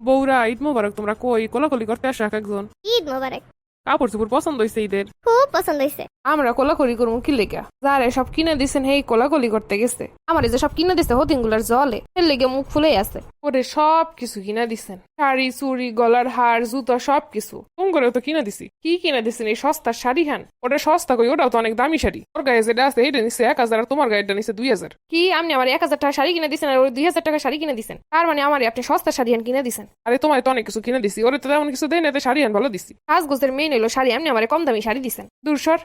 বৌরা ঈদ মোবারক তোমরা কই? কোলাকলি করতে আসো এক একজন। ঈদ মোবারক। কাপড় চোপড় পছন্দ হয়েছে ঈদের? খুব পছন্দ হয়েছে আমরা কোলাকুলি করব কি লেগা? যারে সব কিনে দিছেন, হেই কোলাকুলি করতে গেছে। আমার যে সব কিনে দিছে, হতিনগুলার জলে, এর লেগে মুখ ফুলে আছে। ওরে সব কিছু কিনা দিছেন। শাড়ি, চুড়ি, গলার হার, জুতো, সব কিছু। করেও তো কিনা দিছি? কি কিনা দিছেন এই সস্তার শাড়ি হান? ওটা সস্তা কই, ওটাও তো অনেক দামি শাড়ি। ওর গায়ে যেটা আছে এটা নিচ্ছে এক হাজার আর তোমার গায়েটা নিচ্ছে দুই হাজার। কি, আপনি আমার এক হাজার টাকা শাড়ি কিনে দিছেন আর ওর দুই হাজার টাকা শাড়ি কিনে দিছেন? তার মানে আমার আপনি সস্তা শাড়ি আন কিনে দিছেন। আরে তোমার তো অনেক কিছু কিনে দিছি, ওরে তো তেমন কিছু দেয় না শাড়ি হান ভালো দিছি। সাজগোজের মেয়ে নিলো শাড়ি, আপনি আমার কম দামি শাড়ি দিছেন। দূরসর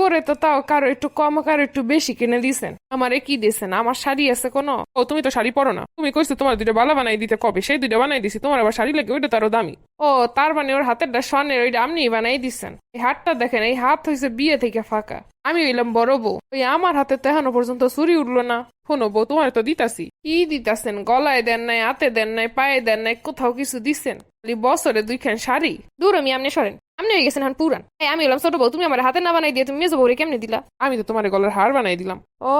ওরে তো তাও কারও একটু কম, কারও একটু বেশি কিনে দিছেন। আমারে কি দিছেন? আমার শাড়ি আছে কোনো? ও, তুমি তো শাড়ি পরো না। তুমি কইছো তোমার দুইটা বালা বানাই দিতে কবে? সেই দুটো বানাই দিছি। তোমার আবার শাড়ি লাগে, ওইটা তারও দামি। ও, তার মানে ওর হাতের হাতেরটা স্বর্ণের ওইটা আপনি বানাই দিছেন। এই হাতটা দেখেন, এই হাত হয়েছে বিয়ে থেকে ফাঁকা। আমি হইলাম বড় বউ। ওই আমার হাতে তো এখনও পর্যন্ত চুরি উঠল না। শোনো বউ, তোমার তো দিতাছি। কি দিতাছেন? গলায় দেন নাই, হাতে দেন নাই, পায়ে দেন নাই, কোথাও কিছু দিছেন? বছরে দুইখান শাড়ি। দূর আমি, আপনি সরেন। আপনি হয়ে গেছেন হান পুরান। এই আমি বললাম ছোট বউ তুমি আমার হাতে না বানাই দিয়ে তুমি মেজো বউরে কেমনে দিলা? আমি তো তোমার গলার হার বানাই দিলাম। ও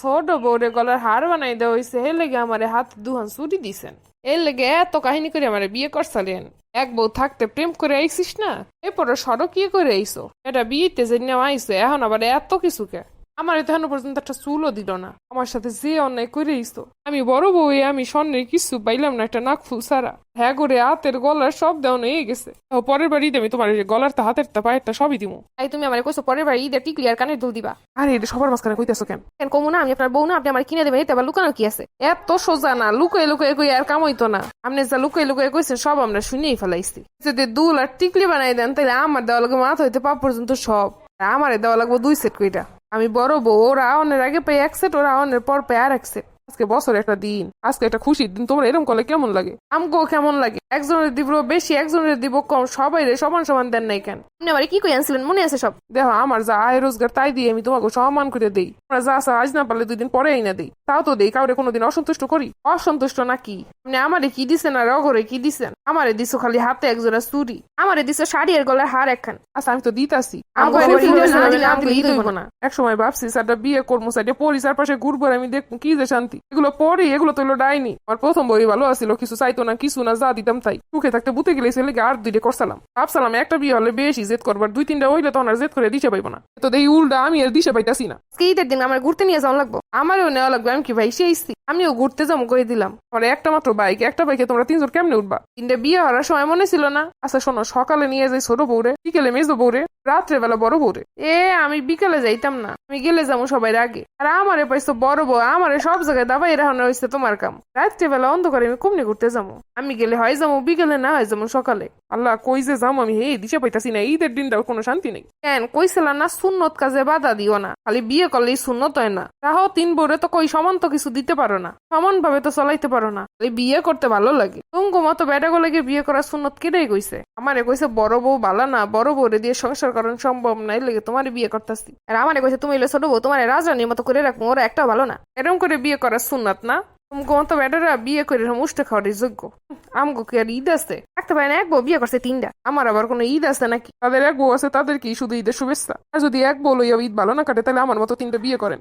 ছোট বউরে গলার হার বানাই দেওয়া হয়েছে হে লেগে আমার হাত দুহান ছুটি দিছেন। এর লেগে এত কাহিনী করে আমার বিয়ে করছালেন। এক বউ থাকতে প্রেম করে আইসিস না? এরপরে সড়ক ইয়ে করে আইসো এটা বিয়েতে যে নেওয়া আইসো এখন আবার এত কিছুকে আমার এখনও পর্যন্ত একটা চুলও দিল না। আমার সাথে যে অন্যায় করে আইসো আমি বড় বউ হয়ে আমি স্বর্ণের কিছু পাইলাম না একটা নাক ফুল সারা হ্যাঁ করে হাতের গলার সব দেওয়া হয়ে গেছে। পরের বাড়িতে আমি তোমার গলার তা হাতের তা পায়ের তা সবই দিব তাই তুমি আমার কইছো পরের বার ঈদের টিকলি আর কানের দুল দিবা? আরে এটা সবার মাঝখানে কইতেছো কেন? কেন কমু না আমি আপনার বউ না আপনি আমার কিনে দেবেন এতে আবার লুকানো কি আছে? এত সোজা না লুকাই লুকাই কই আর কামাইতো না। আপনি যা লুকাই লুকাই কইছেন সব আমরা শুনেই ফেলাইছি। যদি দুল আর টিকলি বানাই দেন তাহলে আমার দেওয়া লাগবে মাথা হইতে পা পর্যন্ত সব। আমারে দেওয়া লাগবে দুই সেট কইটা আমি বড় বউ, ওরা অনের আগে পেয়ে এক সেট, ওরা অনের পর পেয়ে আর এক সেট। আজকে বছর একটা দিন আজকে একটা খুশির দিন তোমার এরকম করলে কেমন লাগে? আমগো কেমন লাগে? একজনের দিব বেশি একজনের দিব কম সবাই রে সমান সমান দেন নাই কেন? আপনি আমার কি কই আনছিলেন? মনে আছে সব। দেখো আমার যা আয় রোজগার তাই দিয়ে আমি তোমাকে সম্মান করে দেই। তোমরা যা আসা আজ না পারলে দুই দিন পরে না দেই। তাও তো দেই কাউরে কোনোদিন অসন্তুষ্ট করি। অসন্তুষ্ট না কি? মানে আমারে কি দিছেন আর অঘরে কি দিছেন? আমারে দিছো খালি হাতে একজোড়া চুরি আমারে দিছো শাড়ি আর গলার হার একখান। আচ্ছা আমি তো দিতাছি। এক সময় ভাবছি সারটা বিয়ে করব সাইডে পরি চারপাশে ঘুরবো আর আমি দেখব কি যে শান্তি। এগুলো পরে, এগুলো তো ডাইনি। আমার প্রথম বই ভালো আসছিল কিছু চাইতো না, কিছু না, যা দিতাম তাই। সুখে থাকতে বুতে গেলে ছেলে আর দুইটা করছিলাম। ভাবছিলাম একটা বিয়ে হলে বেশি জেদ করবার, দুই তিনটা হইলে তখন আর জেদ করে দিশে পাইবো না। তো দেখি উল্টা, আমি আর দিশে পাইতাছি না। ঈদের দিন আমার ঘুরতে নিয়ে যাওয়া লাগবো। আমারও নেওয়া লাগবে, আমি কি ভাই? সেইছি আমিও ঘুরতে যাব করে দিলাম। পরে একটা মাত্র বাইক একটা বাইকে তোমরা তিনজন কেমনে উঠবা? তিনটে বিয়ে হওয়ার সময় মনে ছিল না। আচ্ছা শোনো, সকালে নিয়ে যাই ছোট বউরে, বিকেলে মেজো বউরে রাত্রে বেলা বড় বউরে। এ, আমি বিকেলে যাইতাম না। আমি গেলে যাব সবাই আগে আর আমারে পাইছো বড় বউ, আমারে সব জায়গায় দাবাই রাখানো হয়েছে তোমার কাম। রাত্রে বেলা অন্ধকারে আমি কমনে ঘুরতে যাব? আমি গেলে হয় যাব, বিকেলে না হয় যাব সকালে। আল্লাহ, কই যে যাব আমি? হে দিশে পাইতাছি না, ঈদের দিনটাও কোনো শান্তি নেই। কেন, কইছিলাম না সুন্নত কাজে বাধা দিও না। খালি বিয়ে করলেই সুন্নত হয় না। তাহলে তিন বউরে তো কই সমান তো কিছু দিতে পারো না। সমান ভাবে তো চলাইতে পারো না। বিয়ে করতে ভালো লাগে। তুমকো মতো বেটা লাগে বিয়ে করার সুন্নত কেটাই কইছে? আমারে কইছে, বড় বউ বালা না, বড় বউরে দিয়ে সংসার করানো সম্ভব নাই লেগে তোমার বিয়ে করতেছি। আর আমারে কইছে, তুমি এলে ছোট বউ, তোমার রাজরানীর মতো করে রাখব, ওরা একটাও ভালো না। এরকম করে বিয়ে করার সুন্নাত না? বিয়ে করে খাওয়ার যোগ্য। আমগো কি আর ঈদ আছে? থাকতে পারে না, এক বউ বিয়ে করছে তিনটা। আমার আবার কোনো ঈদ আছে নাকি? তাদের এক বউ আছে তাদের কি শুধু ঈদের শুভেচ্ছা। আর যদি এক বউ ঈদ ভালো না কাটে, তাহলে আমার মতো তিনটা বিয়ে করেন।